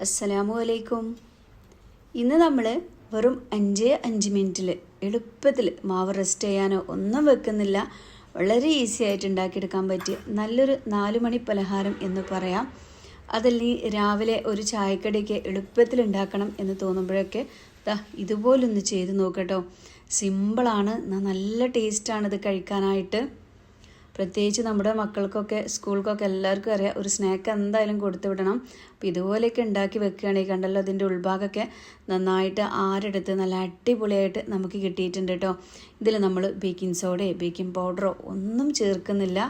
അസ്സലാമു അലൈക്കും ഇന്ന് നമ്മൾ വെറും അഞ്ച് അഞ്ച് മിനിറ്റിൽ എളുപ്പത്തിൽ മാവ് റെസ്റ്റ് ചെയ്യാനോ ഒന്നും വെക്കുന്നില്ല. വളരെ ഈസി ആയിട്ട് ഉണ്ടാക്കിയെടുക്കാൻ പറ്റിയ നല്ലൊരു നാല് മണി പലഹാരം എന്ന് പറയാം. അതല്ലെങ്കിൽ രാവിലെ ഒരു ചായക്കടിക്ക് എളുപ്പത്തിൽ ഉണ്ടാക്കണം എന്ന് തോന്നുമ്പോഴൊക്കെ ദാ ഇതുപോലൊന്ന് ചെയ്ത് നോക്കട്ടോ സിമ്പിളാണ് നല്ല ടേസ്റ്റാണ് ഇത് കഴിക്കാനായിട്ട്. പ്രത്യേകിച്ച് നമ്മുടെ മക്കൾക്കൊക്കെ സ്കൂൾക്കൊക്കെ എല്ലാവർക്കും അറിയാം ഒരു സ്നാക്ക് എന്തായാലും കൊടുത്തു വിടണം. അപ്പോൾ ഇതുപോലെയൊക്കെ ഉണ്ടാക്കി വെക്കുകയാണെങ്കിൽ കണ്ടല്ലോ അതിന്റെ ഉൾഭാഗമൊക്കെ നന്നായിട്ട് ആരെടുത്ത് നല്ല അടിപൊളിയായിട്ട് നമുക്ക് കിട്ടിയിട്ടുണ്ട് കേട്ടോ. ഇതിൽ നമ്മൾ ബേക്കിംഗ് സോഡയോ ബേക്കിംഗ് പൗഡറോ ഒന്നും ചേർക്കുന്നില്ല.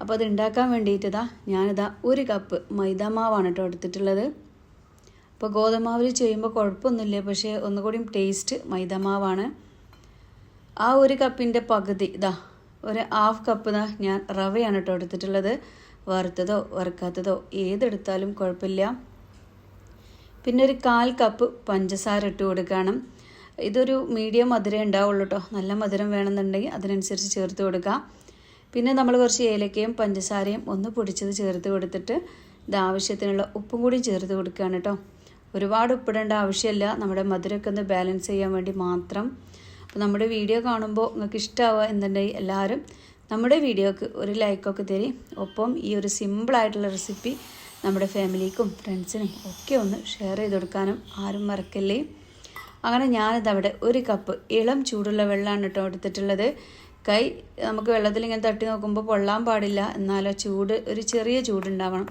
അപ്പോൾ അത് ഉണ്ടാക്കാൻ വേണ്ടിയിട്ടതാ ഞാനിതാ ഒരു കപ്പ് മൈദാമാവാണ് കേട്ടോ എടുത്തിട്ടുള്ളത്. അപ്പോൾ ഗോതമാവിൽ ചെയ്യുമ്പോൾ കുഴപ്പമൊന്നുമില്ല പക്ഷേ ഒന്നുകൂടിയും ടേസ്റ്റ് മൈദാമാവാണ് ആ ഒരു കപ്പിന്റെ പകുതി ഇതാ ഒരു ഹാഫ് കപ്പ് ഇതാ ഞാൻ റവയാണ് കേട്ടോ എടുത്തിട്ടുള്ളത്. വറുത്തതോ വറുക്കാത്തതോ ഏതെടുത്താലും കുഴപ്പമില്ല. പിന്നെ ഒരു കാൽ കപ്പ് പഞ്ചസാര ഇട്ട് കൊടുക്കണം. ഇതൊരു മീഡിയം മധുരം ഉണ്ടാവുള്ളൂ കേട്ടോ നല്ല മധുരം വേണമെന്നുണ്ടെങ്കിൽ അതിനനുസരിച്ച് ചേർത്ത് കൊടുക്കാം. പിന്നെ നമ്മൾ കുറച്ച് ഏലക്കയും പഞ്ചസാരയും ഒന്ന് പൊടിച്ചത് ചേർത്ത് കൊടുത്തിട്ട് ഇത് ആവശ്യത്തിനുള്ള ഉപ്പും കൂടി ചേർത്ത് കൊടുക്കുകയാണ് കേട്ടോ ഒരുപാട് ഉപ്പിടേണ്ട ആവശ്യമില്ല. നമ്മുടെ മധുരമൊക്കെ ഒന്ന് ബാലൻസ് ചെയ്യാൻ വേണ്ടി മാത്രം അപ്പോൾ നമ്മുടെ വീഡിയോ കാണുമ്പോൾ നിങ്ങൾക്ക് ഇഷ്ടമാവുക എന്നുണ്ടെങ്കിൽ എല്ലാവരും നമ്മുടെ വീഡിയോക്ക് ഒരു ലൈക്കൊക്കെ തരി. ഒപ്പം ഈ ഒരു സിമ്പിളായിട്ടുള്ള റെസിപ്പി നമ്മുടെ ഫാമിലിക്കും ഫ്രണ്ട്സിനും ഒക്കെ ഒന്ന് ഷെയർ ചെയ്ത് കൊടുക്കാനും ആരും മറക്കല്ലേ. അങ്ങനെ ഞാനിതവിടെ ഒരു കപ്പ് ഇളം ചൂടുള്ള വെള്ളമാണ് കേട്ടോ എടുത്തിട്ടുള്ളത്. കൈ നമുക്ക് വെള്ളത്തിൽ ഇങ്ങനെ തട്ടി നോക്കുമ്പോൾ പൊള്ളാൻ പാടില്ല. എന്നാലോ ചൂട് ഒരു ചെറിയ ചൂടുണ്ടാവണം.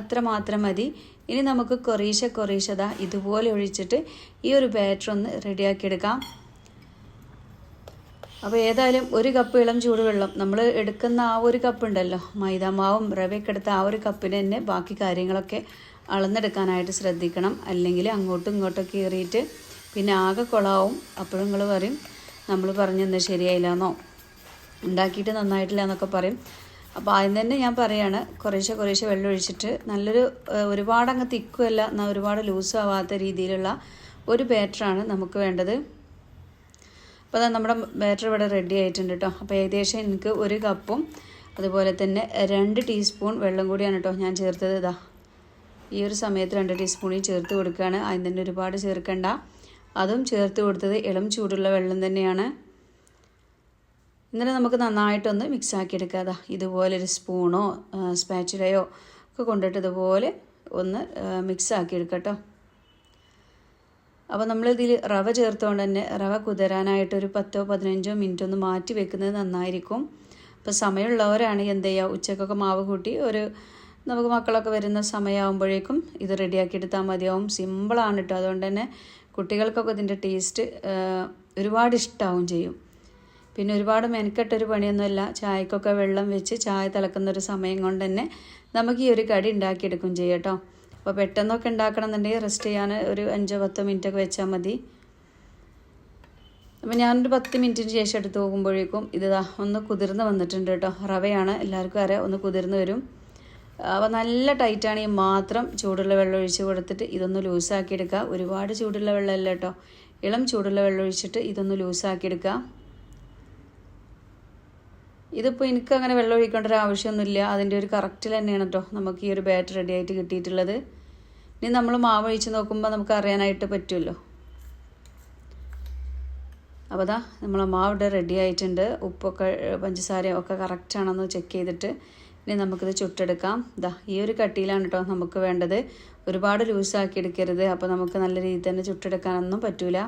അത്ര മാത്രം മതി. ഇനി നമുക്ക് കൊറീശ കൊറീശത ഇതുപോലെ ഒഴിച്ചിട്ട് ഈ ഒരു ബാറ്റർ ഒന്ന് റെഡിയാക്കി എടുക്കാം. അപ്പോൾ ഏതായാലും ഒരു കപ്പ് ഇളം ചൂടുവെള്ളം നമ്മൾ എടുക്കുന്ന ആ ഒരു കപ്പ് ഉണ്ടല്ലോ മൈദാമാവും റവയൊക്കെ എടുത്ത ആ ഒരു കപ്പിന് തന്നെ ബാക്കി കാര്യങ്ങളൊക്കെ അളന്നെടുക്കാനായിട്ട് ശ്രദ്ധിക്കണം. അല്ലെങ്കിൽ അങ്ങോട്ടും ഇങ്ങോട്ടൊക്കെ കയറിയിട്ട് പിന്നെ ആകെ കുളമാവും അപ്പോഴും നിങ്ങൾ പറയും നമ്മൾ പറഞ്ഞെന്ന് ശരിയായില്ലെന്നോ? ഉണ്ടാക്കിയിട്ട് നന്നായിട്ടില്ല എന്നൊക്കെ പറയും. അപ്പോൾ ആദ്യം തന്നെ ഞാൻ പറയാണ് കുറേശ്ശെ കുറേശ്ശെ വെള്ളം ഒഴിച്ചിട്ട് നല്ലൊരു ഒരുപാട് അങ്ങ് തിക്കുമല്ല എന്നാൽ ഒരുപാട് ലൂസും ആവാത്ത രീതിയിലുള്ള ഒരു ബാറ്ററാണ് നമുക്ക് വേണ്ടത്. അപ്പോൾ അതാ നമ്മുടെ ബാറ്റർ ഇവിടെ റെഡി ആയിട്ടുണ്ട് കേട്ടോ അപ്പോൾ ഏകദേശം എനിക്ക് ഒരു കപ്പും അതുപോലെ തന്നെ രണ്ട് ടീസ്പൂൺ വെള്ളം കൂടിയാണ് കേട്ടോ ഞാൻ ചേർത്തത് ഇതാ. ഈ ഒരു സമയത്ത് രണ്ട് ടീസ്പൂണിൽ ചേർത്ത് കൊടുക്കുകയാണ് അതിന് തന്നെ ഒരുപാട് ചേർക്കണ്ട. അതും ചേർത്ത് കൊടുത്തത് ഇളം ചൂടുള്ള വെള്ളം തന്നെയാണ്. എന്നിട്ട് നമുക്ക് നന്നായിട്ടൊന്ന് മിക്സ് ആക്കി അതാ ഇതുപോലെ ഒരു സ്പൂണോ സ്പാച്ചുലയോ ഒക്കെ കൊണ്ടിട്ട് ഇതുപോലെ ഒന്ന് മിക്സ് ആക്കി എടുക്കാം കേട്ടോ അപ്പോൾ നമ്മളിതിൽ റവ ചേർത്തുകൊണ്ട് തന്നെ റവ കുതിരാനായിട്ട് ഒരു പത്തോ പതിനഞ്ചോ മിനിറ്റ് ഒന്ന് മാറ്റി വെക്കുന്നത് നന്നായിരിക്കും. അപ്പോൾ സമയമുള്ളവരാണെങ്കിൽ എന്ത് ചെയ്യുക ഉച്ചക്കൊക്കെ മാവ് കൂട്ടി ഒരു നമുക്ക് മക്കളൊക്കെ വരുന്ന സമയമാകുമ്പോഴേക്കും ഇത് റെഡിയാക്കി എടുത്താൽ മതിയാവും. സിമ്പിളാണ് കേട്ടോ അതുകൊണ്ട് തന്നെ കുട്ടികൾക്കൊക്കെ ഇതിന്റെ ടേസ്റ്റ് ഒരുപാട് ഇഷ്ടമാവും ചെയ്യും. പിന്നെ ഒരുപാട് മെനക്കെട്ടൊരു പണിയൊന്നുമല്ല. ചായക്കൊക്കെ വെള്ളം വെച്ച് ചായ തിളക്കുന്ന ഒരു സമയം കൊണ്ട് തന്നെ നമുക്ക് ഈ ഒരു കടി ഉണ്ടാക്കിയെടുക്കും ചെയ്യാം കേട്ടോ അപ്പോൾ പെട്ടെന്നൊക്കെ ഉണ്ടാക്കണം എന്നുണ്ടെങ്കിൽ റെസ്റ്റ് ചെയ്യാൻ ഒരു അഞ്ചോ പത്തോ മിനിറ്റൊക്കെ വെച്ചാൽ മതി. അപ്പോൾ ഞാനൊരു പത്ത് മിനിറ്റിന് ശേഷം എടുത്ത് പോകുമ്പോഴേക്കും ഇത് ഒന്ന് കുതിർന്ന് വന്നിട്ടുണ്ട് കേട്ടോ. റവയാണ്. എല്ലാവർക്കും അറിയാം. ഒന്ന് കുതിർന്ന് വരും. അപ്പോൾ നല്ല ടൈറ്റാണെങ്കിൽ മാത്രം ചൂടുള്ള വെള്ളം ഒഴിച്ച് കൊടുത്തിട്ട് ഇതൊന്ന് ലൂസാക്കി എടുക്കുക. ഒരുപാട് ചൂടുള്ള വെള്ളമല്ല കേട്ടോ. ഇളം ചൂടുള്ള വെള്ളം ഒഴിച്ചിട്ട് ഇതൊന്ന് ലൂസാക്കി എടുക്കുക. ഇതിപ്പോൾ എനിക്ക് അങ്ങനെ വെള്ളം ഒഴിക്കേണ്ട ഒരു ആവശ്യമൊന്നുമില്ല. അതിന്റെ ഒരു കറക്റ്റിൽ തന്നെയാണ് കേട്ടോ നമുക്ക് ഈ ഒരു ബാറ്റ് റെഡി ആയിട്ട് കിട്ടിയിട്ടുള്ളത്. ഇനി നമ്മൾ മാവ് ഒഴിച്ച് നോക്കുമ്പോൾ നമുക്ക് അറിയാനായിട്ട് പറ്റുമല്ലോ അപ്പോൾ അതാ നമ്മൾ മാവ് ഇവിടെ റെഡി ആയിട്ടുണ്ട്. ഉപ്പൊക്കെ പഞ്ചസാരയും ഒക്കെ കറക്റ്റ് ആണെന്ന് ചെക്ക് ചെയ്തിട്ട് ഇനി നമുക്കിത് ചുട്ടെടുക്കാം. ഇതാ ഈ ഒരു കട്ടിയിലാണ് കേട്ടോ നമുക്ക് വേണ്ടത്. ഒരുപാട് ലൂസാക്കി എടുക്കരുത്. അപ്പോൾ നമുക്ക് നല്ല രീതിയിൽ തന്നെ ചുട്ടെടുക്കാനൊന്നും പറ്റൂല.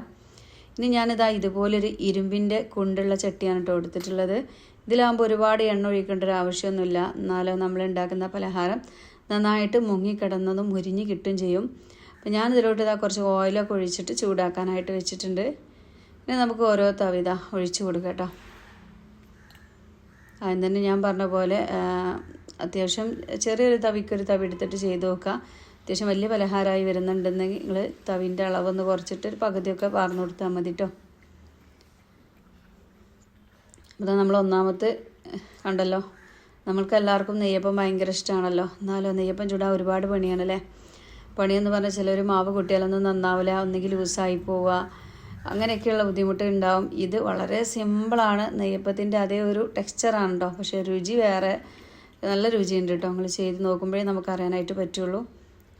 ഇനി ഞാനിതാ ഇതുപോലൊരു ഇരുമ്പിന്റെ കുണ്ടുള്ള ചട്ടിയാണ് കേട്ടോ എടുത്തിട്ടുള്ളത്. ഇതിലാകുമ്പോൾ ഒരുപാട് എണ്ണ ഒഴിക്കേണ്ട ഒരു ആവശ്യമൊന്നുമില്ല. എന്നാലോ നമ്മൾ ഉണ്ടാക്കുന്ന പലഹാരം നന്നായിട്ട് മുങ്ങിക്കിടന്നതും മുരിഞ്ഞ് കിട്ടും ചെയ്യും. അപ്പം ഞാൻ ഇതിലോട്ട് ഇതാ കുറച്ച് ഓയിലൊക്കെ ഒഴിച്ചിട്ട് ചൂടാക്കാനായിട്ട് വെച്ചിട്ടുണ്ട്. പിന്നെ നമുക്ക് ഓരോ തവിത ഒഴിച്ച് കൊടുക്കാം കേട്ടോ. ആദ്യം തന്നെ ഞാൻ പറഞ്ഞ പോലെ അത്യാവശ്യം ചെറിയൊരു തവിക്കൊരു തവി എടുത്തിട്ട് ചെയ്ത് നോക്കുക അത്യാവശ്യം വലിയ പലഹാരമായി വരുന്നുണ്ടെന്നെങ്കിൽ നിങ്ങൾ തവിന്റെ അളവൊന്ന് കുറച്ചിട്ട് പകുതിയൊക്കെ പാർന്നു കൊടുത്താൽ മതി കേട്ടോ. അതാ നമ്മൾ ഒന്നാമത്തെ കണ്ടല്ലോ. നമ്മൾക്ക് എല്ലാവർക്കും നെയ്യപ്പം ഭയങ്കര ഇഷ്ടമാണല്ലോ എന്നാലോ നെയ്യപ്പം ചൂടാൻ ഒരുപാട് പണിയാണല്ലേ? പണിയെന്ന് പറഞ്ഞാൽ ചിലർ മാവ് കുട്ടിയാലൊന്നും നന്നാവില്ല ഒന്നുകിൽ ലൂസായി പോവുക അങ്ങനെയൊക്കെയുള്ള ബുദ്ധിമുട്ട് ഉണ്ടാവും. ഇത് വളരെ സിമ്പിളാണ്. നെയ്യപ്പത്തിന്റെ അതേ ഒരു ടെക്സ്ചറാണ് കേട്ടോ പക്ഷേ രുചി വേറെ. നല്ല രുചിയുണ്ട് കേട്ടോ നമ്മൾ ചെയ്ത് നോക്കുമ്പോഴേ നമുക്ക് അറിയാനായിട്ട് പറ്റുള്ളൂ.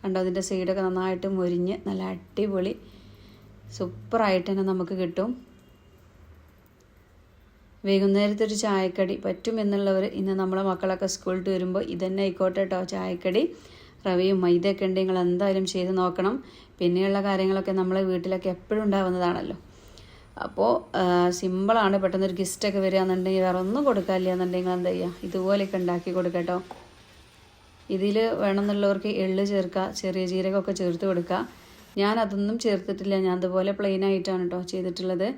കണ്ടോ? അതിന്റെ സൈഡൊക്കെ നന്നായിട്ട് മുരിഞ്ഞ് നല്ല അടിപൊളി. സൂപ്പറായിട്ട് തന്നെ നമുക്ക് കിട്ടും. വൈകുന്നേരത്തെ ഒരു ചായക്കടി പറ്റും എന്നുള്ളവർ ഇന്ന് നമ്മളെ മക്കളൊക്കെ സ്കൂളിൽ വരുമ്പോൾ ഇതന്നെ ആയിക്കോട്ടെ കേട്ടോ ചായക്കടി റവയും മൈദയൊക്കെ ഉണ്ട്. നിങ്ങൾ എന്തായാലും ചെയ്ത് നോക്കണം. പിന്നെയുള്ള കാര്യങ്ങളൊക്കെ നമ്മളെ വീട്ടിലൊക്കെ എപ്പോഴും ഉണ്ടാവുന്നതാണല്ലോ. അപ്പോൾ സിമ്പിളാണ് പെട്ടെന്ന് ഒരു ഗിസ്റ്റൊക്കെ വരികയാണെന്നുണ്ടെങ്കിൽ വേറെ ഒന്നും കൊടുക്കാനില്ല എന്നുണ്ടെങ്കിൽ എന്താ ചെയ്യുക ഇതുപോലെയൊക്കെ ഉണ്ടാക്കി കൊടുക്കട്ടോ. ഇതിൽ വേണമെന്നുള്ളവർക്ക് എള്ള് ചേർക്കുക ചെറിയ ജീരകമൊക്കെ ചേർത്ത് കൊടുക്കുക. ഞാൻ അതൊന്നും ചേർത്തിട്ടില്ല. ഞാൻ അതുപോലെ പ്ലെയിൻ ആയിട്ടാണ് കേട്ടോ ചെയ്തിട്ടുള്ളത്.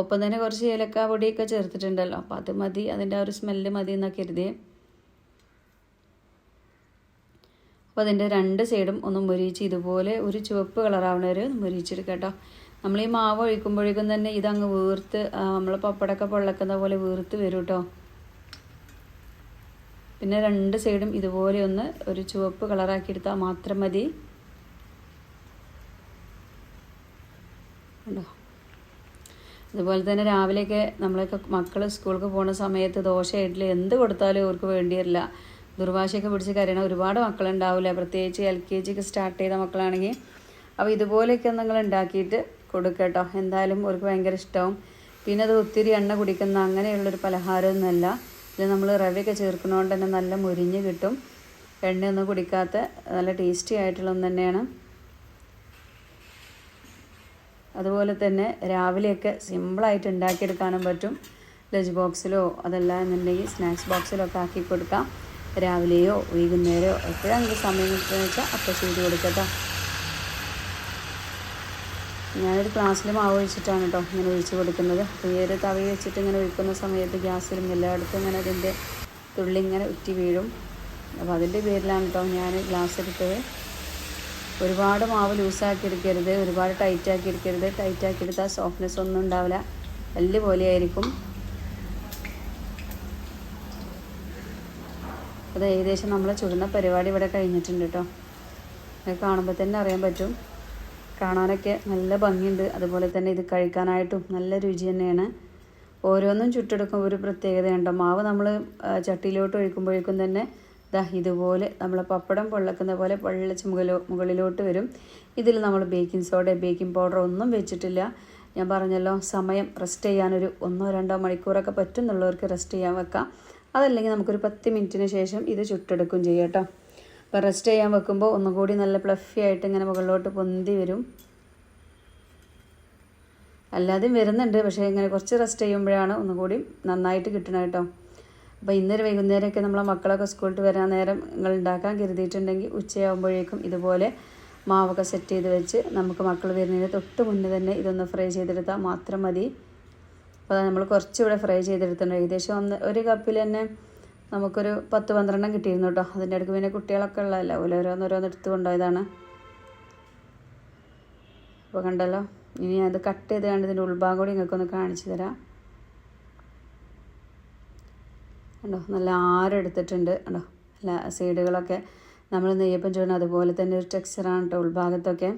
ഒപ്പം തന്നെ കുറച്ച് ഏലക്ക പൊടിയൊക്കെ ചേർത്തിട്ടുണ്ടല്ലോ. അപ്പോൾ അത് മതി. അതിന്റെ ആ ഒരു സ്മെല്ല് മതി എന്നൊക്കെ കരുതി അപ്പോൾ അതിന്റെ രണ്ട് സൈഡും ഒന്ന് മുരിച്ച് ഇതുപോലെ ഒരു ചുവപ്പ് കളറാവണ ഒന്ന് മുരിച്ചെടുക്കുക കേട്ടോ. നമ്മൾ ഈ മാവ് ഒഴിക്കുമ്പോഴേക്കും തന്നെ ഇതങ്ങ് വീർത്ത് നമ്മൾ പപ്പടമൊക്കെ പൊള്ളക്കുന്ന പോലെ വീർത്ത് വരും കേട്ടോ. പിന്നെ രണ്ട് സൈഡും ഇതുപോലെ ഒന്ന് ഒരു ചുവപ്പ് കളറാക്കി എടുത്താൽ മാത്രം മതി. ഉണ്ടോ അതുപോലെ തന്നെ രാവിലെയൊക്കെ നമ്മളൊക്കെ മക്കൾ സ്കൂൾക്ക് പോകുന്ന സമയത്ത് ദോശ ഇഡ്ഡലി എന്ത് കൊടുത്താലും അവർക്ക് വേണ്ടി വരില്ല ദുർവാശയൊക്കെ പിടിച്ച് കരയണ ഒരുപാട് മക്കളുണ്ടാവില്ല പ്രത്യേകിച്ച് എൽ കെ ജിക്ക് സ്റ്റാർട്ട് ചെയ്ത മക്കളാണെങ്കിൽ അപ്പോൾ ഇതുപോലെയൊക്കെ നിങ്ങൾ ഉണ്ടാക്കിയിട്ട് കൊടുക്കുക കേട്ടോ എന്തായാലും അവർക്ക് ഭയങ്കര ഇഷ്ടവും. പിന്നെ അത് ഒത്തിരി എണ്ണ കുടിക്കുന്ന അങ്ങനെയുള്ളൊരു പലഹാരമൊന്നുമല്ല. ഇത് നമ്മൾ റവയൊക്കെ ചേർക്കുന്നതുകൊണ്ട് തന്നെ നല്ല മുരിഞ്ഞ് കിട്ടും. എണ്ണയൊന്നും കുടിക്കാത്ത നല്ല ടേസ്റ്റി ആയിട്ടുള്ള ഒന്ന് തന്നെയാണ്. അതുപോലെ തന്നെ രാവിലെയൊക്കെ സിമ്പിളായിട്ട് ഉണ്ടാക്കിയെടുക്കാനും പറ്റും. ലഞ്ച് ബോക്സിലോ അതല്ല എന്നുണ്ടെങ്കിൽ സ്നാക്സ് ബോക്സിലോ ഒക്കെ ആക്കി കൊടുക്കാം. രാവിലെയോ വൈകുന്നേരമോ എപ്പോഴാണ് സമയം കിട്ടുകയെന്ന് വെച്ചാൽ അപ്പോൾ ചെയ്ത് കൊടുക്കട്ടോ. ഞാനൊരു ക്ലാസ്സിൽ മാവ് ഒഴിച്ചിട്ടാണ് കേട്ടോ ഇങ്ങനെ ഒഴിച്ച് കൊടുക്കുന്നത്. അപ്പോൾ ഈ ഒരു തവി വെച്ചിട്ട് ഇങ്ങനെ ഒഴിക്കുന്ന സമയത്ത് ഗ്യാസിലും എല്ലായിടത്തും ഇങ്ങനെ അതിന്റെ തുള്ളി ഇങ്ങനെ ഉറ്റി വീഴും. അപ്പോൾ അതിന്റെ പേരിലാണ് കേട്ടോ ഞാൻ ഗ്ലാസ് എടുത്തത്. ഒരുപാട് മാവ് ലൂസാക്കി എടുക്കരുത് ഒരുപാട് ടൈറ്റ് ആക്കി എടുക്കരുത്. ടൈറ്റ് ആക്കി എടുത്താൽ സോഫ്റ്റ്നെസ് ഒന്നും ഉണ്ടാവില്ല. എല്ല് പോലെ ആയിരിക്കും അത് ഏകദേശം നമ്മൾ ചുടുന്ന പരിപാടി ഇവിടെ കഴിഞ്ഞിട്ടുണ്ട് കേട്ടോ അത് കാണുമ്പോൾ തന്നെ അറിയാൻ പറ്റും. കാണാനൊക്കെ നല്ല ഭംഗിയുണ്ട്. അതുപോലെ തന്നെ ഇത് കഴിക്കാനായിട്ടും നല്ല രുചി തന്നെയാണ്. ഓരോന്നും ചുട്ടെടുക്കുമ്പോൾ ഒരു പ്രത്യേകതയുണ്ടോ. മാവ് നമ്മൾ ചട്ടിയിലോട്ട് ഒഴിക്കുമ്പോഴേക്കും തന്നെ ദാ ഇതുപോലെ നമ്മൾ പപ്പടം പൊള്ളക്കുന്ന പോലെ പൊള്ളിച്ച് മുകളിലോ മുകളിലോട്ട് വരും. ഇതിൽ നമ്മൾ ബേക്കിംഗ് സോഡ ബേക്കിംഗ് പൗഡർ ഒന്നും വെച്ചിട്ടില്ല. ഞാൻ പറഞ്ഞല്ലോ സമയം റെസ്റ്റ് ചെയ്യാനൊരു ഒന്നോ രണ്ടോ മണിക്കൂറൊക്കെ പറ്റുന്നുള്ളവർക്ക് റെസ്റ്റ് ചെയ്യാൻ വെക്കാം. അതല്ലെങ്കിൽ നമുക്കൊരു പത്ത് മിനിറ്റിന് ശേഷം ഇത് ചുട്ടെടുക്കും ചെയ്യാം കേട്ടോ. അപ്പോൾ റെസ്റ്റ് ചെയ്യാൻ വെക്കുമ്പോൾ ഒന്നും കൂടി നല്ല പ്ലഫി ആയിട്ട് ഇങ്ങനെ മുകളിലോട്ട് പൊന്തി വരും. അല്ലാതെയും വരുന്നുണ്ട് പക്ഷേ ഇങ്ങനെ കുറച്ച് റെസ്റ്റ് ചെയ്യുമ്പോഴാണ് ഒന്നുകൂടി നന്നായിട്ട് കിട്ടണം കേട്ടോ. അപ്പോൾ ഇന്നൊരു വൈകുന്നേരമൊക്കെ നമ്മളെ മക്കളൊക്കെ സ്കൂളിൽ വരാൻ നേരം നിങ്ങൾ ഉണ്ടാക്കാൻ കരുതിയിട്ടുണ്ടെങ്കിൽ ഉച്ചയാകുമ്പോഴേക്കും ഇതുപോലെ മാവൊക്കെ സെറ്റ് ചെയ്ത് വെച്ച് നമുക്ക് മക്കൾ വരുന്നതിന് തൊട്ട് മുന്നേ തന്നെ ഇതൊന്ന് ഫ്രൈ ചെയ്തെടുത്താൽ മാത്രം മതി. അപ്പോൾ നമ്മൾ കുറച്ചുകൂടെ ഫ്രൈ ചെയ്തെടുത്തിട്ടുണ്ട്. ഏകദേശം ഒന്ന് ഒരു കപ്പിൽ തന്നെ നമുക്കൊരു പത്ത് പന്ത്രണ്ടെണ്ണം കിട്ടിയിരുന്നു കേട്ടോ. അതിന്റെ അടുക്ക് പിന്നെ കുട്ടികളൊക്കെ ഉള്ളതല്ല. ഓരോന്നോരോന്ന് എടുത്തു കൊണ്ടുപോയതാണ്. അപ്പോൾ കണ്ടല്ലോ? ഇനി അത് കട്ട് ചെയ്ത് കണ്ട് ഇതിന്റെ ഉൾഭാഗം കൂടി നിങ്ങൾക്കൊന്ന് കാണിച്ചു തരാം. കണ്ടോ നല്ല ആരെടുത്തിട്ടുണ്ട് കണ്ടോ അല്ല സൈഡുകളൊക്കെ നമ്മൾ നെയ്യപ്പം ചെയ്യണം അതുപോലെ തന്നെ ഒരു ടെക്സ്ചറാണ് കേട്ടോ ഉൾഭാഗത്തൊക്കെ.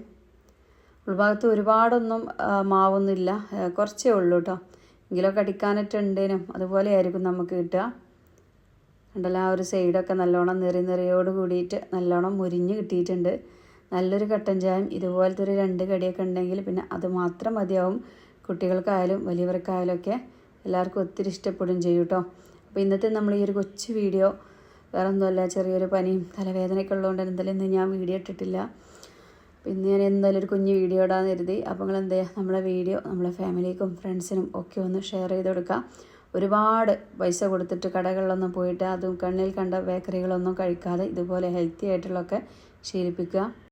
ഉൾഭാഗത്ത് ഒരുപാടൊന്നും മാവൊന്നുമില്ല. കുറച്ചേ ഉള്ളൂ കേട്ടോ എങ്കിലും ഉണ്ടേനും. അതുപോലെ ആയിരിക്കും നമുക്ക് കിട്ടുക. കണ്ടല്ലോ ആ ഒരു സൈഡൊക്കെ നല്ലോണം നിറി നിറയോട് കൂടിയിട്ട് നല്ലോണം മുരിഞ്ഞ് കിട്ടിയിട്ടുണ്ട്. നല്ലൊരു കട്ടൻ ചായം ഇതുപോലത്തെ ഒരു രണ്ട് കടിയൊക്കെ ഉണ്ടെങ്കിൽ പിന്നെ അത് മാത്രം മതിയാവും. കുട്ടികൾക്കായാലും വലിയവർക്കായാലും ഒക്കെ എല്ലാവർക്കും ഒത്തിരി ഇഷ്ടപ്പെടും ചെയ്യും കേട്ടോ അപ്പോൾ ഇന്നത്തെ നമ്മൾ ഈ ഒരു കൊച്ചു വീഡിയോ വേറെ ഒന്നുമല്ല ചെറിയൊരു പനിയും തലവേദനയൊക്കെ ഉള്ളതുകൊണ്ട് എന്തായാലും ഇന്ന് ഞാൻ വീഡിയോ ഇട്ടിട്ടില്ല. പിന്നെ ഞാൻ എന്തായാലും ഒരു കുഞ്ഞു വീഡിയോ ഇടാന്ന് കരുതി. അപ്പോൾ നിങ്ങൾ എന്താ നമ്മളെ വീഡിയോ നമ്മളെ ഫാമിലിക്കും ഫ്രണ്ട്സിനും ഒക്കെ ഒന്ന് ഷെയർ ചെയ്ത് കൊടുക്കുക. ഒരുപാട് പൈസ കൊടുത്തിട്ട് കടകളിലൊന്നും പോയിട്ട് അതും കണ്ണിൽ കണ്ട ബേക്കറികളൊന്നും കഴിക്കാതെ ഇതുപോലെ ഹെൽത്തി ആയിട്ടുള്ളതൊക്കെ ശീലിപ്പിക്കുക.